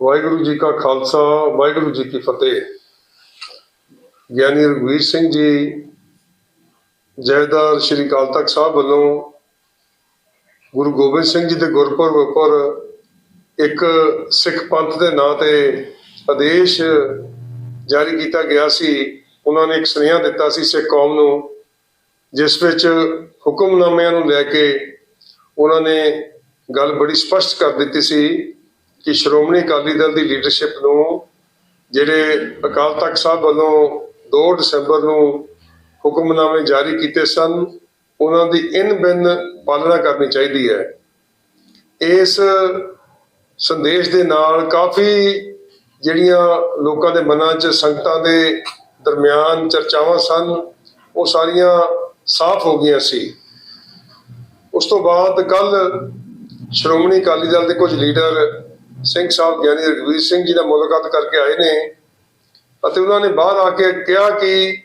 ਵਾਹਿਗੁਰੂ ਜੀ ਕਾ ਖਾਲਸਾ, ਵਾਹਿਗੁਰੂ ਜੀ ਕੀ ਫਤਿਹ। ਗਿਆਨੀ ਰਘਵੀਰ ਸਿੰਘ ਜੀ, ਜੈਦਾਰ ਸ਼੍ਰੀ ਅਕਾਲ ਤਖਤ ਸਾਹਿਬ ਵੱਲੋਂ ਗੁਰੂ ਗੋਬਿੰਦ ਸਿੰਘ ਜੀ ਦੇ ਗੁਰਪੁਰਬ ਉੱਪਰ ਇੱਕ ਸਿੱਖ ਪੰਥ ਦੇ ਨਾਂ ਤੇ ਆਦੇਸ਼ ਜਾਰੀ ਕੀਤਾ ਗਿਆ ਸੀ। ਉਹਨਾਂ ਨੇ ਇੱਕ ਸੁਨੇਹਾ ਦਿੱਤਾ ਸੀ ਸਿੱਖ ਕੌਮ ਨੂੰ, ਜਿਸ ਵਿੱਚ ਹੁਕਮਨਾਮਿਆਂ ਨੂੰ ਲੈ ਕੇ ਉਹਨਾਂ ਨੇ ਗੱਲ ਬੜੀ ਸਪਸ਼ਟ ਕਰ ਦਿੱਤੀ ਸੀ। ਕਿ ਸ਼੍ਰੋਮਣੀ ਅਕਾਲੀ ਦਲ ਦੀ ਲੀਡਰਸ਼ਿਪ ਨੂੰ ਜਿਹੜੇ ਅਕਾਲ ਤਖਤ ਸਾਹਿਬ ਵੱਲੋਂ 2 ਦਸੰਬਰ ਨੂੰ ਹੁਕਮਨਾਮੇ ਜਾਰੀ ਕੀਤੇ ਸਨ, ਉਹਨਾਂ ਦੀ ਇਨ ਬਿਨ ਪਾਲਣਾ ਕਰਨੀ ਚਾਹੀਦੀ ਹੈ। ਇਸ ਸੰਦੇਸ਼ ਦੇ ਨਾਲ ਕਾਫੀ ਜਿਹੜੀਆਂ ਲੋਕਾਂ ਦੇ ਮਨਾਂ 'ਚ ਸੰਗਤਾਂ ਦੇ ਦਰਮਿਆਨ ਚਰਚਾਵਾਂ ਸਨ, ਉਹ ਸਾਰੀਆਂ ਸਾਫ਼ ਹੋ ਗਈਆਂ ਸੀ। ਉਸ ਤੋਂ ਬਾਅਦ ਕੱਲ ਸ਼੍ਰੋਮਣੀ ਅਕਾਲੀ ਦਲ ਦੇ ਕੁਝ ਲੀਡਰ ਸਿੰਘ ਸਾਹਿਬ ਗਿਆਨੀ ਰਘਵੀਰ ਸਿੰਘ ਜੀ ਨਾਲ ਮੁਲਾਕਾਤ ਕਰਕੇ ਆਏ ਨੇ ਅਤੇ ਉਹਨਾਂ ਨੇ ਬਾਹਰ ਆ ਕੇ ਕਿਹਾ ਕਿ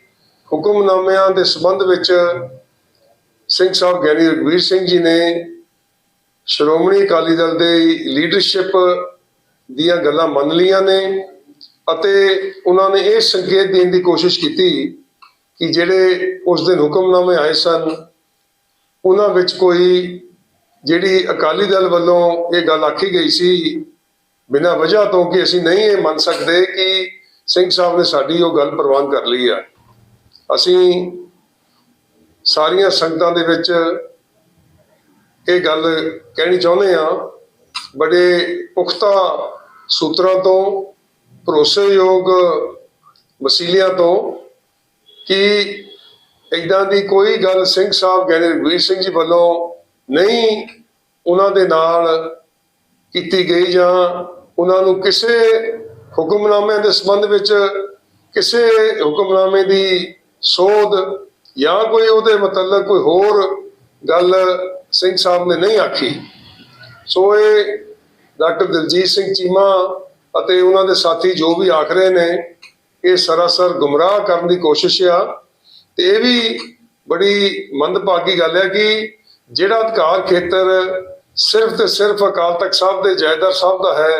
ਹੁਕਮਨਾਮਿਆਂ ਦੇ ਸੰਬੰਧ ਵਿੱਚ ਸਿੰਘ ਸਾਹਿਬ ਗਿਆਨੀ ਰਘਵੀਰ ਸਿੰਘ ਜੀ ਨੇ ਸ਼੍ਰੋਮਣੀ ਅਕਾਲੀ ਦਲ ਦੇ ਲੀਡਰਸ਼ਿਪ ਦੀਆਂ ਗੱਲਾਂ ਮੰਨ ਲਈਆਂ ਨੇ ਅਤੇ ਉਹਨਾਂ ਨੇ ਇਹ ਸੰਕੇਤ ਦੇਣ ਦੀ ਕੋਸ਼ਿਸ਼ ਕੀਤੀ ਕਿ ਜਿਹੜੇ ਉਸ ਦਿਨ ਹੁਕਮਨਾਮੇ ਆਏ ਸਨ, ਉਹਨਾਂ ਵਿੱਚ ਕੋਈ ਜਿਹੜੀ ਅਕਾਲੀ ਦਲ ਵੱਲੋਂ ਇਹ ਗੱਲ ਆਖੀ ਗਈ ਸੀ ਬਿਨਾਂ ਵਜ੍ਹਾ ਤੋਂ ਕਿ ਅਸੀਂ ਨਹੀਂ ਇਹ ਮੰਨ ਸਕਦੇ ਕਿ ਸਿੰਘ ਸਾਹਿਬ ਨੇ ਸਾਡੀ ਉਹ ਗੱਲ ਪ੍ਰਵਾਨ ਕਰ ਲਈ ਆ। ਅਸੀਂ ਸਾਰੀਆਂ ਸੰਗਤਾਂ ਦੇ ਵਿੱਚ ਇਹ ਗੱਲ ਕਹਿਣੀ ਚਾਹੁੰਦੇ ਆ ਬੜੇ ਪੁਖਤਾ ਸੂਤਰਾਂ ਤੋਂ, ਭਰੋਸੇਯੋਗ ਵਸੀਲਿਆਂ ਤੋਂ ਕਿ ਇਦਾਂ ਦੀ ਕੋਈ ਗੱਲ ਸਿੰਘ ਸਾਹਿਬ ਕਹਿੰਦੇ ਰਘਵੀਰ ਸਿੰਘ ਜੀ ਵੱਲੋਂ ਨਹੀਂ ਉਹਨਾਂ ਦੇ ਨਾਲ ਕੀਤੀ ਗਈ ਜਾਂ ਉਹਨਾਂ ਨੂੰ ਕਿਸੇ ਹੁਕਮਨਾਮੇ ਦੇ ਸੰਬੰਧ ਵਿੱਚ ਕਿਸੇ ਹੁਕਮਨਾਮੇ ਦੀ ਸੋਧ ਜਾਂ ਕੋਈ ਉਹਦੇ ਮਤਲਬ ਕੋਈ ਹੋਰ ਗੱਲ ਸਿੰਘ ਸਾਹਿਬ ਨੇ ਨਹੀਂ ਆਖੀ। ਸੋ ਇਹ ਡਾਕਟਰ ਦਿਲਜੀਤ ਸਿੰਘ ਚੀਮਾ ਅਤੇ ਉਹਨਾਂ ਦੇ ਸਾਥੀ ਜੋ ਵੀ ਆਖ ਰਹੇ ਨੇ, ਇਹ ਸਰਾਸਰ ਗੁੰਮਰਾਹ ਕਰਨ ਦੀ ਕੋਸ਼ਿਸ਼ ਆ। ਤੇ ਇਹ ਵੀ ਬੜੀ ਮੰਦਭਾਗੀ ਗੱਲ ਹੈ ਕਿ ਜਿਹੜਾ ਅਧਿਕਾਰ ਖੇਤਰ ਸਿਰਫ ਤੇ ਸਿਰਫ ਅਕਾਲ ਤਖਤ ਸਾਹਿਬ ਦੇ ਜਾਇਦਾਰ ਸਾਹਿਬ ਦਾ ਹੈ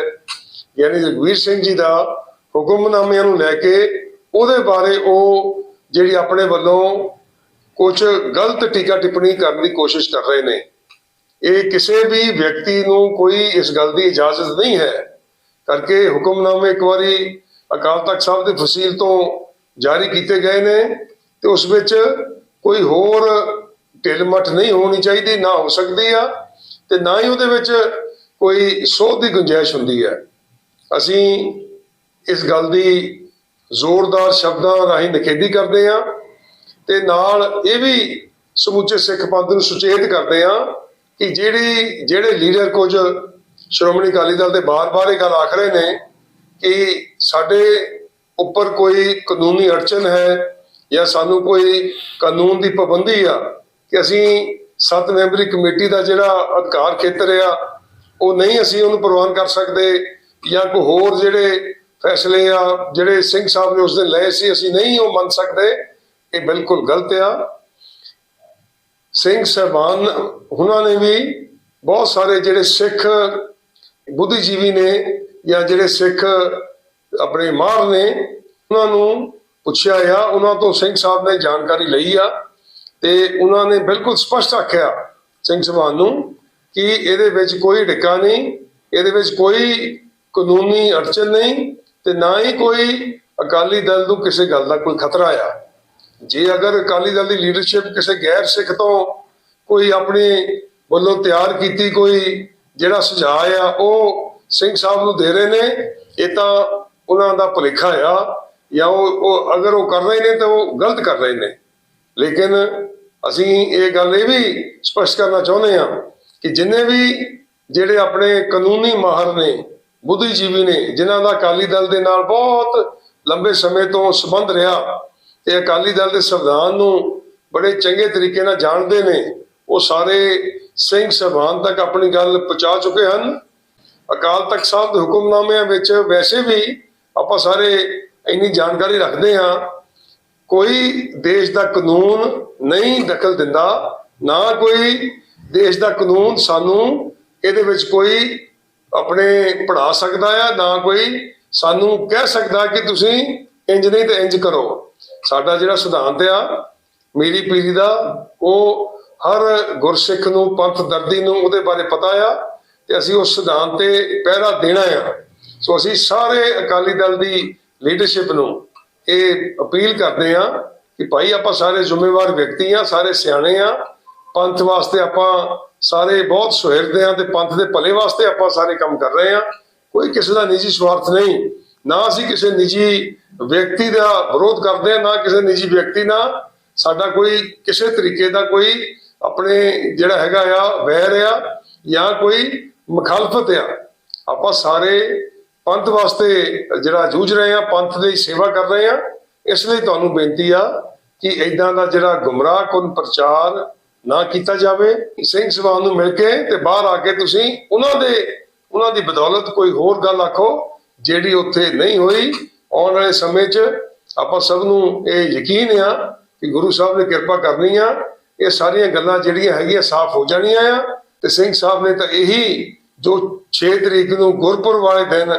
ਯਾਨੀ ਜਗਵੀਰ ਸਿੰਘ ਜੀ ਦਾ ਹੁਕਮਨਾਮਿਆਂ ਨੂੰ ਲੈ ਕੇ ਉਹਦੇ ਬਾਰੇ ਉਹ ਜਿਹੜੀ ਆਪਣੇ ਵੱਲੋਂ ਕੁਝ ਗਲਤ ਟੀਕਾ ਟਿੱਪਣੀ ਕਰਨ ਦੀ ਕੋਸ਼ਿਸ਼ ਕਰ ਰਹੇ ਨੇ। ਇਹ ਕਿਸੇ ਵੀ ਵਿਅਕਤੀ ਨੂੰ ਕੋਈ ਇਸ ਗੱਲ ਦੀ ਇਜਾਜ਼ਤ ਨਹੀਂ ਹੈ। ਕਰਕੇ ਹੁਕਮਨਾਮੇ ਇੱਕ ਵਾਰੀ ਅਕਾਲ ਤਖਤ ਸਾਹਿਬ ਦੇ ਫਸੀਲ ਤੋਂ ਜਾਰੀ ਕੀਤੇ ਗਏ ਨੇ ਤੇ ਉਸ ਵਿੱਚ ਕੋਈ ਹੋਰ ਢਿੱਲ-ਮੱਠ ਨਹੀਂ ਹੋਣੀ ਚਾਹੀਦੀ, ਨਾ ਹੋ ਸਕਦੀ ਆ ਤੇ ਨਾ ਹੀ ਉਹਦੇ ਵਿੱਚ ਕੋਈ ਸੋਧ ਦੀ ਗੁੰਜਾਇਸ਼ ਹੁੰਦੀ ਹੈ। ਅਸੀਂ ਇਸ ਗੱਲ ਦੀ ਜ਼ੋਰਦਾਰ ਸ਼ਬਦਾਂ ਰਾਹੀਂ ਨਿਖੇਧੀ ਕਰਦੇ ਹਾਂ ਤੇ ਨਾਲ ਇਹ ਵੀ ਸਮੁੱਚੇ ਸਿੱਖ ਪੰਥ ਨੂੰ ਸੁਚੇਤ ਕਰਦੇ ਹਾਂ ਕਿ ਜਿਹੜੀ, ਜਿਹੜੇ ਲੀਡਰ ਕੁਝ ਸ਼੍ਰੋਮਣੀ ਅਕਾਲੀ ਦਲ ਦੇ ਬਾਰ-ਬਾਰ ਇਹ ਗੱਲ ਆਖ ਰਹੇ ਨੇ ਕਿ ਸਾਡੇ ਉੱਪਰ ਕੋਈ ਕਾਨੂੰਨੀ ਅੜਚਨ ਹੈ ਜਾਂ ਸਾਨੂੰ ਕੋਈ ਕਾਨੂੰਨ ਦੀ ਪਾਬੰਦੀ ਆ ਕਿ ਅਸੀਂ ਸੱਤ ਮੈਂਬਰੀ ਕਮੇਟੀ ਦਾ ਜਿਹੜਾ ਅਧਿਕਾਰ ਖੇਤਰ ਆ ਉਹ ਨਹੀਂ ਅਸੀਂ ਉਹਨੂੰ ਪ੍ਰਵਾਨ ਕਰ ਸਕਦੇ ਜਾਂ ਕੋਈ ਹੋਰ ਜਿਹੜੇ ਫੈਸਲੇ ਆ, ਜਿਹੜੇ ਸਿੰਘ ਸਾਹਿਬ ਨੇ ਉਸ ਦਿਨ ਲਏ ਸੀ, ਅਸੀਂ ਨਹੀਂ ਉਹ ਮੰਨ ਸਕਦੇ। ਇਹ ਬਿਲਕੁਲ ਗਲਤ ਆ। ਸਿੰਘ ਸਾਹਿਬਾਨ, ਉਹਨਾਂ ਨੇ ਵੀ ਬਹੁਤ ਸਾਰੇ ਜਿਹੜੇ ਸਿੱਖ ਬੁੱਧੀਜੀਵੀ ਨੇ ਜਾਂ ਜਿਹੜੇ ਸਿੱਖ ਆਪਣੇ ਮਾਰ ਨੇ, ਉਹਨਾਂ ਨੂੰ ਪੁੱਛਿਆ ਆ। ਉਹਨਾਂ ਤੋਂ ਸਿੰਘ ਸਾਹਿਬ ਨੇ ਜਾਣਕਾਰੀ ਲਈ ਆ ਤੇ ਉਹਨਾਂ ਨੇ ਬਿਲਕੁਲ ਸਪਸ਼ਟ ਆਖਿਆ ਸਿੰਘ ਸਾਹਿਬਾਨ ਨੂੰ ਕਿ ਇਹਦੇ ਵਿੱਚ ਕੋਈ ਢਿੱਕਾ ਨਹੀਂ, ਇਹਦੇ ਵਿੱਚ ਕੋਈ ਕਾਨੂੰਨੀ ਅੜਚਨ ਨਹੀਂ ਤੇ ਨਾ ਹੀ ਕੋਈ ਅਕਾਲੀ ਦਲ ਨੂੰ ਕਿਸੇ ਗੱਲ ਦਾ ਕੋਈ ਖਤਰਾ ਆ। ਜੇ ਅਗਰ ਅਕਾਲੀ ਦਲ ਦੀ ਲੀਡਰਸ਼ਿਪ ਕਿਸੇ ਗੈਰ ਸਿੱਖ ਤੋਂ ਕੋਈ ਆਪਣੇ ਵੱਲੋਂ ਤਿਆਰ ਕੀਤੀ ਕੋਈ ਜਿਹੜਾ ਸੁਝਾਅ ਆ, ਉਹ ਸਿੰਘ ਸਾਹਿਬ ਨੂੰ ਦੇ ਰਹੇ ਨੇ, ਇਹ ਤਾਂ ਉਹਨਾਂ ਦਾ ਭੁਲੇਖਾ ਆ ਜਾਂ ਉਹ ਅਗਰ ਉਹ ਕਰ ਰਹੇ ਨੇ ਤਾਂ ਉਹ ਗਲਤ ਕਰ ਰਹੇ ਨੇ। ਲੇਕਿਨ ਅਸੀਂ ਇਹ ਗੱਲ ਇਹ ਵੀ ਸਪਸ਼ਟ ਕਰਨਾ ਚਾਹੁੰਦੇ ਹਾਂ ਕਿ ਜਿੰਨੇ ਵੀ ਜਿਹੜੇ ਆਪਣੇ ਕਾਨੂੰਨੀ ਮਾਹਰ ਨੇ ਬੁੱਧੀਜੀਵੀ ਨੇ, ਜਿਨ੍ਹਾਂ ਦਾ ਅਕਾਲੀ ਦਲ ਦੇ ਨਾਲ ਬਹੁਤ ਲੰਬੇ ਸਮੇਂ ਤੋਂ ਸੰਬੰਧ ਰਿਹਾ ਤੇ ਅਕਾਲੀ ਦਲ ਦੇ ਸੰਵਿਧਾਨ ਨੂੰ ਬੜੇ ਚੰਗੇ ਤਰੀਕੇ ਨਾਲ ਜਾਣਦੇ ਨੇ। ਉਹ ਸਾਰੇ ਸਿੰਘ ਸਭਾਨ ਤੱਕ ਆਪਣੀ ਗੱਲ ਪਹੁੰਚਾ ਚੁੱਕੇ ਹਨ। ਅਕਾਲ ਤਖਤ ਸਾਹਿਬ ਦੇ ਹੁਕਮਨਾਮਿਆਂ ਵਿੱਚ ਵੈਸੇ ਵੀ ਆਪਾਂ ਸਾਰੇ ਇੰਨੀ ਜਾਣਕਾਰੀ ਰੱਖਦੇ ਹਾਂ। ਕੋਈ ਦੇਸ਼ ਦਾ ਕਾਨੂੰਨ ਨਹੀਂ ਦਖਲ ਦਿੰਦਾ, ਨਾ ਕੋਈ ਦੇਸ਼ ਦਾ ਕਾਨੂੰਨ ਸਾਨੂੰ ਇਹਦੇ ਵਿੱਚ ਕੋਈ ਆਪਣੇ ਪੜਾ ਸਕਦਾ ਆ, ਨਾ ਕੋਈ ਸਾਨੂੰ ਕਹਿ ਸਕਦਾ ਕਿ ਤੁਸੀਂ ਇੰਜ ਨਹੀਂ ਤੇ ਇੰਜ ਕਰੋ। ਸਾਡਾ ਜਿਹੜਾ ਸਿਧਾਂਤ ਆ, ਮੇਰੀ ਪੀੜੀ ਦਾ, ਉਹ ਹਰ ਗੁਰਸਿੱਖ ਨੂੰ, ਪੰਥ ਦਰਦੀ ਨੂੰ ਉਹਦੇ ਬਾਰੇ ਪਤਾ ਆ ਤੇ ਅਸੀਂ ਉਸ ਸਿਧਾਂਤ ਤੇ ਪਹਿਰਾ ਦੇਣਾ ਆ। ਸੋ ਅਸੀਂ ਸਾਰੇ ਅਕਾਲੀ ਦਲ ਦੀ ਲੀਡਰਸ਼ਿਪ ਨੂੰ ਇਹ ਅਪੀਲ ਕਰਦੇ ਆ ਕਿ ਭਾਈ ਆਪਾਂ ਸਾਰੇ ਜ਼ਿੰਮੇਵਾਰ ਵਿਅਕਤੀ ਆ, ਸਾਰੇ ਸਿਆਣੇ ਆ, ਪੰਥ ਵਾਸਤੇ ਆਪਾਂ ਸਾਰੇ ਬਹੁਤ ਸੁਹਿਰਦੇ ਆ ਤੇ ਪੰਥ ਦੇ ਭਲੇ ਵਾਸਤੇ ਆਪਾਂ ਸਾਰੇ ਕੰਮ ਕਰ ਰਹੇ ਆ। ਕੋਈ ਕਿਸੇ ਦਾ ਨਿੱਜੀ ਸਵਾਰਥ ਨਹੀਂ। ਨਾ ਅਸੀਂ ਕਿਸੇ ਨਿੱਜੀ ਵਿਅਕਤੀ ਦਾ ਵਿਰੋਧ ਕਰਦੇ ਆ, ਨਾ ਕਿਸੇ ਨਿੱਜੀ ਵਿਅਕਤੀ ਨਾਲ। ਸਾਡਾ ਕੋਈ ਕਿਸੇ ਤਰੀਕੇ ਦਾ ਕੋਈ ਆਪਣੇ ਜਿਹੜਾ ਹੈਗਾ ਆ, ਵੈਰ ਆ ਜਾਂ ਕੋਈ ਮੁਖਾਲਫਤ ਆ। ਆਪਾਂ ਸਾਰੇ ਪੰਥ ਵਾਸਤੇ ਜਿਹੜਾ ਜੂਝ ਰਹੇ ਆ, ਪੰਥ ਦੀ ਸੇਵਾ ਕਰ ਰਹੇ ਆ। ਇਸ ਲਈ ਤੁਹਾਨੂੰ ਬੇਨਤੀ ਆ ਕਿ ਇਦਾਂ ਦਾ ਜਿਹੜਾ ਗੁੰਮਰਾਹ ਕੁਨ ਪ੍ਰਚਾਰ ਨਾ ਕੀਤਾ ਜਾਵੇ, ਸਿੰਘ ਸਭਾ ਨੂੰ ਮਿਲ ਕੇ ਤੇ ਬਾਹਰ ਆ ਕੇ ਤੁਸੀਂ ਉਹਨਾਂ ਦੇ, ਉਹਨਾਂ ਦੀ ਬਦੌਲਤ ਕੋਈ ਹੋਰ ਗੱਲ ਆਖੋ, ਜਿਹੜੀ ਉੱਥੇ ਨਹੀਂ ਹੋਈ। ਆਉਣ ਵਾਲੇ ਸਮੇਂ 'ਚ ਆਪਾਂ ਸਭ ਨੂੰ ਇਹ ਯਕੀਨ ਆ ਕਿ ਗੁਰੂ ਸਾਹਿਬ ਨੇ ਕਿਰਪਾ ਕਰਨੀ ਆ। ਇਹ ਸਾਰੀਆਂ ਗੱਲਾਂ ਜਿਹੜੀਆਂ ਹੈਗੀਆਂ ਸਾਫ਼ ਹੋ ਜਾਣੀਆਂ ਆ। ਤੇ ਸਿੰਘ ਸਾਹਿਬ ਨੇ ਤਾਂ ਇਹੀ ਜੋ 6 ਤਰੀਕ ਨੂੰ ਗੁਰਪੁਰਬ ਵਾਲੇ ਦਿਨ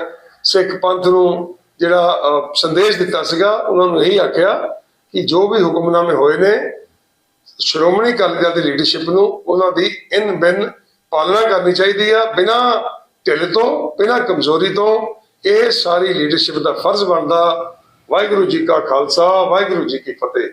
ਸਿੱਖ ਪੰਥ ਨੂੰ ਜਿਹੜਾ ਸੰਦੇਸ਼ ਦਿੱਤਾ ਸੀਗਾ, ਉਹਨਾਂ ਨੂੰ ਇਹੀ ਆਖਿਆ ਕਿ ਜੋ ਵੀ ਹੁਕਮਨਾਮੇ ਹੋਏ ਨੇ ਸ਼੍ਰੋਮਣੀ ਅਕਾਲੀ ਦਲ ਦੀ ਲੀਡਰਸ਼ਿਪ ਨੂੰ ਉਹਨਾਂ ਦੀ ਇਨ ਬਿਨ ਪਾਲਣਾ ਕਰਨੀ ਚਾਹੀਦੀ ਆ, ਬਿਨਾਂ ਢਿੱਲ ਤੋਂ, ਬਿਨਾਂ ਕਮਜ਼ੋਰੀ ਤੋਂ ਇਹ ਸਾਰੀ ਲੀਡਰਸ਼ਿਪ ਦਾ ਫਰਜ਼ ਬਣਦਾ। ਵਾਹਿਗੁਰੂ ਜੀ ਕਾ ਖਾਲਸਾ, ਵਾਹਿਗੁਰੂ ਜੀ ਕੀ ਫਤਿਹ।